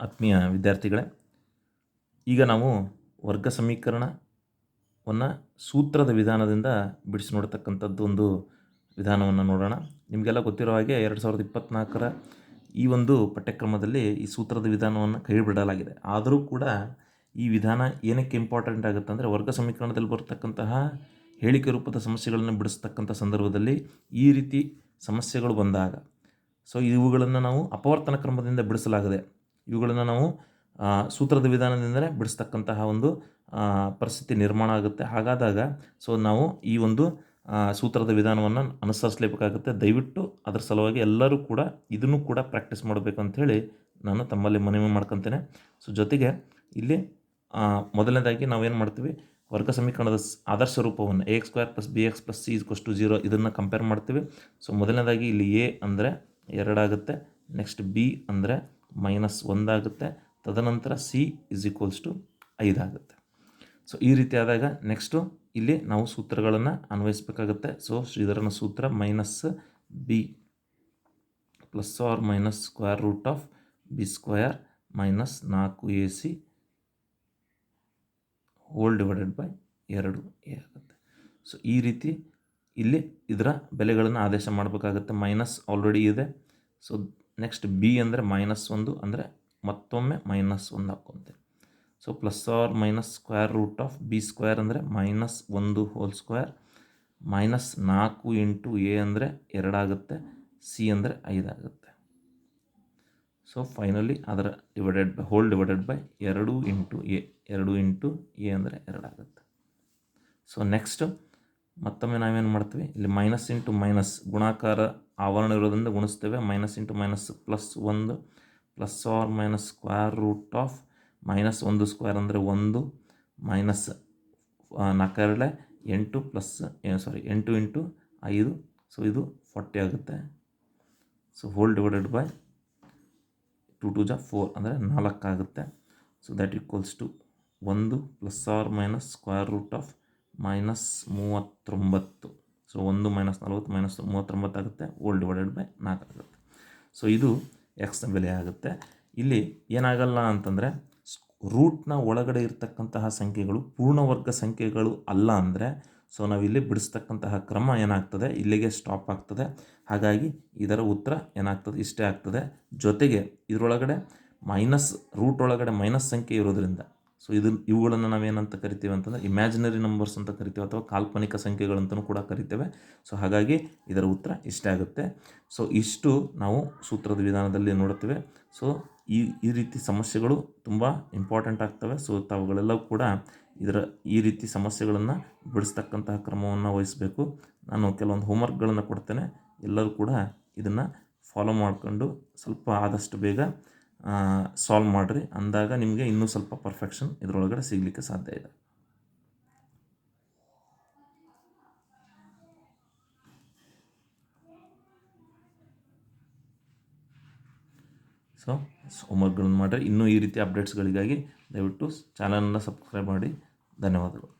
ಆತ್ಮೀಯ ವಿದ್ಯಾರ್ಥಿಗಳೇ, ಈಗ ನಾವು ವರ್ಗ ಸಮೀಕರಣವನ್ನು ಸೂತ್ರದ ವಿಧಾನದಿಂದ ಬಿಡಿಸಿ ನೋಡ್ತಕ್ಕಂಥದ್ದು ಒಂದು ವಿಧಾನವನ್ನು ನೋಡೋಣ. ನಿಮಗೆಲ್ಲ ಗೊತ್ತಿರೋ ಹಾಗೆ ಎರಡು ಸಾವಿರದ ಇಪ್ಪತ್ತ್ನಾಲ್ಕರ ಈ ಒಂದು ಪಠ್ಯಕ್ರಮದಲ್ಲಿ ಈ ಸೂತ್ರದ ವಿಧಾನವನ್ನು ಕೈಬಿಡಲಾಗಿದೆ ಆದರೂ ಕೂಡ ಈ ವಿಧಾನ ಏನಕ್ಕೆ ಇಂಪಾರ್ಟೆಂಟ್ ಆಗುತ್ತೆ ಅಂದರೆ ವರ್ಗ ಸಮೀಕರಣದಲ್ಲಿ ಬರ್ತಕ್ಕಂತಹ ಹೇಳಿಕೆ ರೂಪದ ಸಮಸ್ಯೆಗಳನ್ನು ಬಿಡಿಸ್ತಕ್ಕಂಥ ಸಂದರ್ಭದಲ್ಲಿ ಈ ರೀತಿ ಸಮಸ್ಯೆಗಳು ಬಂದಾಗ, ಸೊ ಇವುಗಳನ್ನು ನಾವು ಅಪವರ್ತನ ಕ್ರಮದಿಂದ ಬಿಡಿಸಲಾಗದೆ ಇವುಗಳನ್ನು ನಾವು ಸೂತ್ರದ ವಿಧಾನದಿಂದಲೇ ಬಿಡಿಸ್ತಕ್ಕಂತಹ ಒಂದು ಪರಿಸ್ಥಿತಿ ನಿರ್ಮಾಣ ಆಗುತ್ತೆ. ಹಾಗಾದಾಗ, ಸೊ ನಾವು ಈ ಒಂದು ಸೂತ್ರದ ವಿಧಾನವನ್ನು ಅನುಸರಿಸಲೇಬೇಕಾಗುತ್ತೆ. ದಯವಿಟ್ಟು ಅದರ ಸಲುವಾಗಿ ಎಲ್ಲರೂ ಕೂಡ ಇದನ್ನು ಕೂಡ ಪ್ರಾಕ್ಟೀಸ್ ಮಾಡಬೇಕು ಅಂಥೇಳಿ ನಾನು ತಮ್ಮಲ್ಲಿ ಮನವಿ ಮಾಡ್ಕೊತೇನೆ. ಸೊ ಜೊತೆಗೆ ಇಲ್ಲಿ ಮೊದಲನೇದಾಗಿ ನಾವೇನು ಮಾಡ್ತೀವಿ? ವರ್ಗ ಸಮೀಕರಣದ ಆದರ್ಶ ರೂಪವನ್ನು a x square plus b x plus c is to zero ಇದನ್ನು ಕಂಪೇರ್ ಮಾಡ್ತೀವಿ. ಸೊ ಮೊದಲನೇದಾಗಿ ಇಲ್ಲಿ ಎ ಅಂದರೆ ಎರಡಾಗುತ್ತೆ. ನೆಕ್ಸ್ಟ್ ಬಿ ಅಂದರೆ ಮೈನಸ್ ಒಂದಾಗುತ್ತೆ. ತದನಂತರ ಸಿ ಇಸ್ ಈಕ್ವಲ್ಸ್ ಟು ಐದಾಗುತ್ತೆ ಸೊ ಈ ರೀತಿ ಆದಾಗ ನೆಕ್ಸ್ಟು ಇಲ್ಲಿ ನಾವು ಸೂತ್ರಗಳನ್ನು ಅನ್ವಯಿಸಬೇಕಾಗುತ್ತೆ. ಸೊ ಶ್ರೀಧರನ ಸೂತ್ರ minus b plus or minus square root of b square minus ನಾಲ್ಕು a c whole divided by ಎರಡು ಎ ಆಗುತ್ತೆ. ಸೊ ಈ ರೀತಿ ಇಲ್ಲಿ ಇದರ ಬೆಲೆಗಳನ್ನು ಆದೇಶ ಮಾಡಬೇಕಾಗುತ್ತೆ. ಮೈನಸ್ ಆಲ್ರೆಡಿ ಇದೆ. ಸೊ ನೆಕ್ಸ್ಟ್ ಬಿ ಅಂದರೆ ಮೈನಸ್ ಒಂದು ಅಂದರೆ ಮತ್ತೊಮ್ಮೆ ಮೈನಸ್ ಒಂದು ಹಾಕ್ಕೊಂತೇವೆ so plus or minus square root of b square ಅಂದರೆ ಮೈನಸ್ ಒಂದು ಹೋಲ್ ಸ್ಕ್ವೇರ್ ಮೈನಸ್ ನಾಲ್ಕು ಇಂಟು ಎ ಅಂದರೆ ಎರಡಾಗುತ್ತೆ ಸಿ ಅಂದರೆ ಐದಾಗುತ್ತೆ ಸೊ ಫೈನಲಿ ಅದರ divided by whole divided by ಎರಡು ಇಂಟು ಎ ಎರಡು ಇಂಟು ಎ ಅಂದರೆ ಎರಡಾಗುತ್ತೆ ಸೊ ನೆಕ್ಸ್ಟ್ ಮತ್ತೊಮ್ಮೆ ನಾವೇನು ಮಾಡ್ತೀವಿ? ಇಲ್ಲಿ ಮೈನಸ್ ಇಂಟು ಮೈನಸ್ ಗುಣಾಕಾರ ಆವರಣ ಇರೋದ್ರಿಂದ ಗುಣಿಸ್ತೇವೆ. ಮೈನಸ್ ಇಂಟು ಮೈನಸ್ ಪ್ಲಸ್ ಒಂದು plus or minus square root of minus ಒಂದು ಸ್ಕ್ವೇರ್ ಅಂದರೆ ಒಂದು ಮೈನಸ್ ನಾಲ್ಕೆರಡಲೆ ಎಂಟು ಪ್ಲಸ್ ಸಾರಿ ಎಂಟು ಇಂಟು ಐದು. ಸೊ ಇದು ಫಾರ್ಟಿ ಆಗುತ್ತೆ. So whole divided by two two ಜ ಫೋರ್ ಅಂದರೆ ನಾಲ್ಕಾಗುತ್ತೆ. ಸೊ ದ್ಯಾಟ್ ಈಕ್ವಲ್ಸ್ ಟು ಒಂದು plus or minus square root of minus ಮೂವತ್ತೊಂಬತ್ತು. ಸೊ ಒಂದು ಮೈನಸ್ ನಲ್ವತ್ತು ಮೈನಸ್ ಮೂವತ್ತೊಂಬತ್ತು ಆಗುತ್ತೆ. ಓಲ್ ಡಿವೈಡೆಡ್ ಬೈ ನಾಲ್ಕು ಆಗುತ್ತೆ. ಸೊ ಇದು ಎಕ್ಸ್ನ ಬೆಲೆ ಆಗುತ್ತೆ. ಇಲ್ಲಿ ಏನಾಗಲ್ಲ ಅಂತಂದರೆ ರೂಟ್ನ ಒಳಗಡೆ ಇರತಕ್ಕಂತಹ ಸಂಖ್ಯೆಗಳು, ಪೂರ್ಣವರ್ಗ ಸಂಖ್ಯೆಗಳು ಅಲ್ಲ ಅಂದರೆ ಸೊ ನಾವಿಲ್ಲಿ ಬಿಡಿಸ್ತಕ್ಕಂತಹ ಕ್ರಮ ಏನಾಗ್ತದೆ? ಇಲ್ಲಿಗೆ ಸ್ಟಾಪ್ ಆಗ್ತದೆ. ಹಾಗಾಗಿ ಇದರ ಉತ್ತರ ಏನಾಗ್ತದೆ? ಇಷ್ಟೇ ಆಗ್ತದೆ. ಜೊತೆಗೆ ಇದರೊಳಗಡೆ ಮೈನಸ್ ರೂಟ್ ಒಳಗಡೆ ಮೈನಸ್ ಸಂಖ್ಯೆ ಇರೋದ್ರಿಂದ ಸೊ ಇದು ಇವುಗಳನ್ನು ನಾವೇನಂತ ಕರಿತೀವಿ ಅಂತಂದರೆ ಇಮ್ಯಾಜಿನರಿ ನಂಬರ್ಸ್ ಅಂತ ಕರಿತೀವಿ ಅಥವಾ ಕಾಲ್ಪನಿಕ ಸಂಖ್ಯೆಗಳಂತಲೂ ಕೂಡ ಕರಿತೇವೆ. ಸೊ ಹಾಗಾಗಿ ಇದರ ಉತ್ತರ ಇಷ್ಟೇ ಆಗುತ್ತೆ. ಸೊ ಇಷ್ಟು ನಾವು ಸೂತ್ರದ ವಿಧಾನದಲ್ಲಿ ನೋಡುತ್ತೇವೆ ಸೊ ಈ ಈ ರೀತಿ ಸಮಸ್ಯೆಗಳು ತುಂಬ ಇಂಪಾರ್ಟೆಂಟ್ ಆಗ್ತವೆ. ಸೊ ತಾವುಗಳೆಲ್ಲವೂ ಕೂಡ ಇದರ ಈ ರೀತಿ ಸಮಸ್ಯೆಗಳನ್ನು ಬಿಡಿಸ್ತಕ್ಕಂತಹ ಕ್ರಮವನ್ನು ವಹಿಸಬೇಕು. ನಾನು ಕೆಲವೊಂದು ಹೋಮ್ವರ್ಕ್ಗಳನ್ನು ಕೊಡ್ತೇನೆ. ಎಲ್ಲರೂ ಕೂಡ ಇದನ್ನು ಫಾಲೋ ಮಾಡಿಕೊಂಡು ಸ್ವಲ್ಪ ಆದಷ್ಟು ಬೇಗ ಸಾಲ್ವ್ ಮಾಡಿರಿ. ಅಂದಾಗ ನಿಮಗೆ ಇನ್ನೂ ಸ್ವಲ್ಪ ಪರ್ಫೆಕ್ಷನ್ ಇದರೊಳಗಡೆ ಸಿಗಲಿಕ್ಕೆ ಸಾಧ್ಯ ಇದೆ. ಸೊ ಹೋಮ್ವರ್ಕ್ಗಳನ್ನು ಮಾಡಿರಿ. ಇನ್ನೂ ಈ ರೀತಿ ಅಪ್ಡೇಟ್ಸ್ಗಳಿಗಾಗಿ ದಯವಿಟ್ಟು ಚಾನಲನ್ನು ಸಬ್ಸ್ಕ್ರೈಬ್ ಮಾಡಿ. ಧನ್ಯವಾದಗಳು.